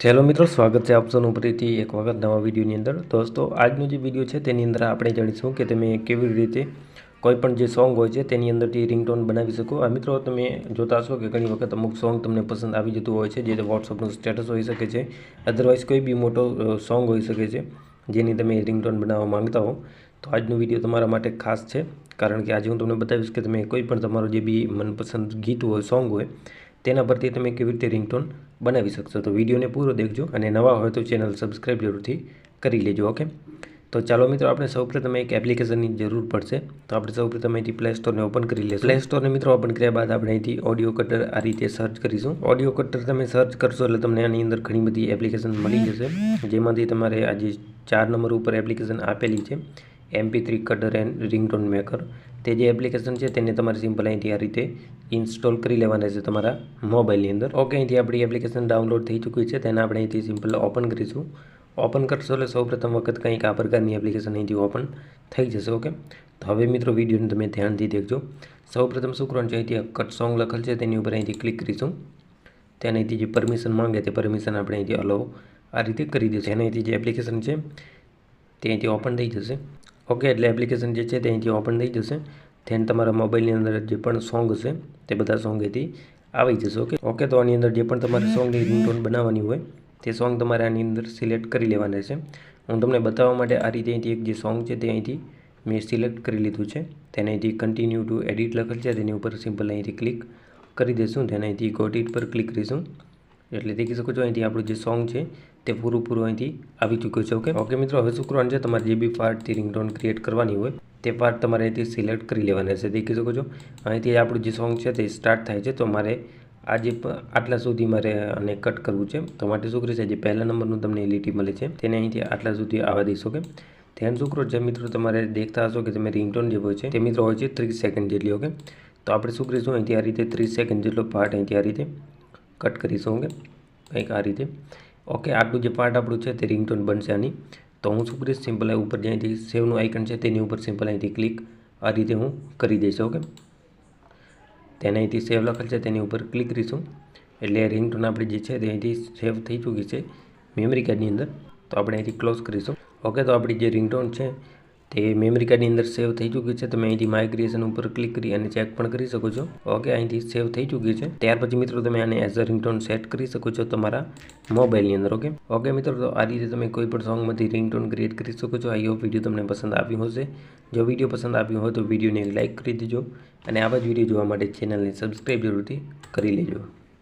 Hello મિત્રો, સ્વાગત છે આપ ફરીથી એક વખત નવા વિડીયોની અંદર. દોસ્તો, આજનો જે વીડિયો છે તેની અંદર આપણે જાણીશું કે તમે કેવી રીતે કોઈપણ જે સોંગ હોય છે તેની અંદરથી રિંગટોન બનાવી શકો. આ મિત્રો, તમે જોતા હશો કે ઘણી વખત અમુક સોંગ તમને પસંદ આવી જતું હોય છે જે વોટ્સઅપનું સ્ટેટસ હોઈ શકે છે. અધરવાઇઝ કોઈ બી મોટો સોંગ હોઈ શકે છે, જેની તમે રિંગટોન બનાવવા માંગતા હો. તો આજનો વીડિયો તમારા માટે ખાસ છે, કારણ કે આજે હું તમને બતાવીશ કે તમે કોઈ પણ તમારું જે બી મનપસંદ ગીત હોય સોંગ હોય તેના પરથી તમે કેવી રીતે રિંગટોન બનાવી શકશો? તો વિડીયોને પૂરો દેખજો અને નવા હોય તો ચેનલ સબસ્ક્રાઈબ જરૂરથી કરી લેજો, ઓકે? તો ચાલો મિત્રો, આપણે સૌપ્રથમ એક એપ્લિકેશનની જરૂર પડશે. તો આપણે સૌપ્રથમ અહીંથી પ્લે સ્ટોરને ઓપન કરી લઈશું પ્લે સ્ટોરને મિત્રો ઓપન કર્યા બાદ આપણે અહીંથી ઓડિયો કટર આ રીતે સર્ચ કરીશું. ઓડિયો કટર તમે સર્ચ કરશો એટલે તમને આની અંદર ઘણી બધી એપ્લિકેશન મળી જશે. જેમાંથી તમારે આજે ચાર નંબર ઉપર એપ્લિકેશન આપેલી છે. MP three cutter and ringtone maker તે જે એપ્લિકેશન છે તેને તમારે સિમ્પલ અહીંથી આ રીતે ઇન્સ્ટોલ કરી લેવાના છે તમારા મોબાઈલની અંદર. ઓકે અહીંથી આપણી એપ્લિકેશન ડાઉનલોડ થઈ ચૂકી છે, તેને આપણે અહીંથી સિમ્પલ ઓપન કરીશું. ઓપન કરશો એટલે સૌપ્રથમ વખત કંઈક આ પ્રકારની એપ્લિકેશન અહીંથી ઓપન થઈ જશે ઓકે તો હવે મિત્રો વિડીયોને તમે ધ્યાનથી દેખજો. સૌપ્રથમ શું કરવાનું છે, અહીંથી કટ સોંગ લખેલ છે, તેની ઉપર અહીંથી ક્લિક કરીશું. તેને અહીંથી જે પરમિશન માંગે તે પરમિશન આપણે અહીંથી અલો આ રીતે કરી દઈશું. અને અહીંથી જે એપ્લિકેશન છે તે અહીંથી ઓપન થઈ જશે. ઓકે એટલે એપ્લિકેશન જે છે તે અહીંથી ઓપન થઈ જશે. ધેન તમારા મોબાઈલની અંદર જે પણ સોંગ હશે, તે બધા સોંગ અહીંથી આવી જશે ઓકે ઓકે તો આની અંદર જે પણ તમારે સોંગની રિંગટોન બનાવવાની હોય, તે સોંગ તમારે આની અંદર સિલેક્ટ કરી લેવાના છે. હું તમને બતાવવા માટે આ રીતે અહીંથી એક જે સોંગ છે તે અહીંથી મેં સિલેક્ટ કરી લીધું છે. તેને અહીંથી કન્ટિન્યુ ટુ એડિટ લખેલ છે, તેની ઉપર સિમ્પલ અહીંથી ક્લિક કરી દઈશું. તેને અહીંથી ગોટ ઇટ પર ક્લિક કરીશું. એટલે દેખી શકો છો, અહીંથી આપણું જે સોંગ છે તે પૂરું પૂરું અહીંથી આવી ચૂક્યું છે ઓકે ઓકે મિત્રો, હવે શું કરવાનું છે તમારે જે બી પાર્ટથી રિંગટોન ક્રિએટ કરવાની હોય, તે પાર્ટ તમારે અહીંથી સિલેક્ટ કરી લેવાના છે. દેખી શકો છો? અહીંથી આપણું જે સોંગ છે તે સ્ટાર્ટ થાય છે. તો મારે આ જે આટલા સુધી મારે આને કટ કરવું છે. તો માટે શું કરીશ જે પહેલા નંબરનું તમને લીટી મળે છે. તેને અહીંથી આટલા સુધી આવવા દઈશો કે ધ્યાન શું કરો જે મિત્રો તમારે દેખતા હશો કે તમે રિંગટોન જે હોય છે, તે મિત્રો હોય છે ત્રીસ સેકન્ડ જેટલી ઓકે તો આપણે શું કરીશું, અહીંથી આ રીતે ત્રીસ સેકન્ડ જેટલો પાર્ટ અહીંથી આ રીતે કટ કરીશું ઓકે કંઈક આ રીતે. ઓકે આટલું જે પાર્ટ આપણું છે તે રિંગટોન બનશે આની. તો હું શું કરીશ? સિમ્પલ ઉપર જ્યાંથી સેવનું આઇકન છે તેની ઉપર સિમ્પલ અહીંથી ક્લિક આ રીતે હું કરી દઈશ, ઓકે? તેને અહીંથી સેવ લખેલ છે, તેની ઉપર ક્લિક કરીશું. એટલે રિંગટોન આપણી જે છે તે અહીંથી સેવ થઈ ચૂકી છે મેમરી કાર્ડની અંદર. તો આપણે અહીંથી ક્લોઝ કરીશું. ઓકે, તો આપણી જે રિંગટોન છે તે મેમરી કાર્ડની અંદર સેવ થઈ ચૂકી છે. તમે અહીંથી માઇગ્રેશન ઉપર ક્લિક કરી અને ચેક પણ કરી શકો છો. ઓકે અહીંથી સેવ થઈ ચૂકી છે. ત્યાર પછી મિત્રો તમે આને એઝ અ રિંગટોન સેટ કરી શકો છો તમારા મોબાઈલની અંદર ઓકે ઓકે મિત્રો, તો આ રીતે તમે કોઈ પણ સોંગમાંથી રિંગટોન ક્રિએટ કરી શકો છો. આઈ હોપ વીડિયો તમને પસંદ આવ્યો હશે. જો વીડિયો પસંદ આવ્યો હોય તો વિડીયોને લાઇક કરી દેજો. અને આવા જ વીડિયો જોવા માટે ચેનલને સબસ્ક્રાઈબ જરૂરથી કરી લેજો.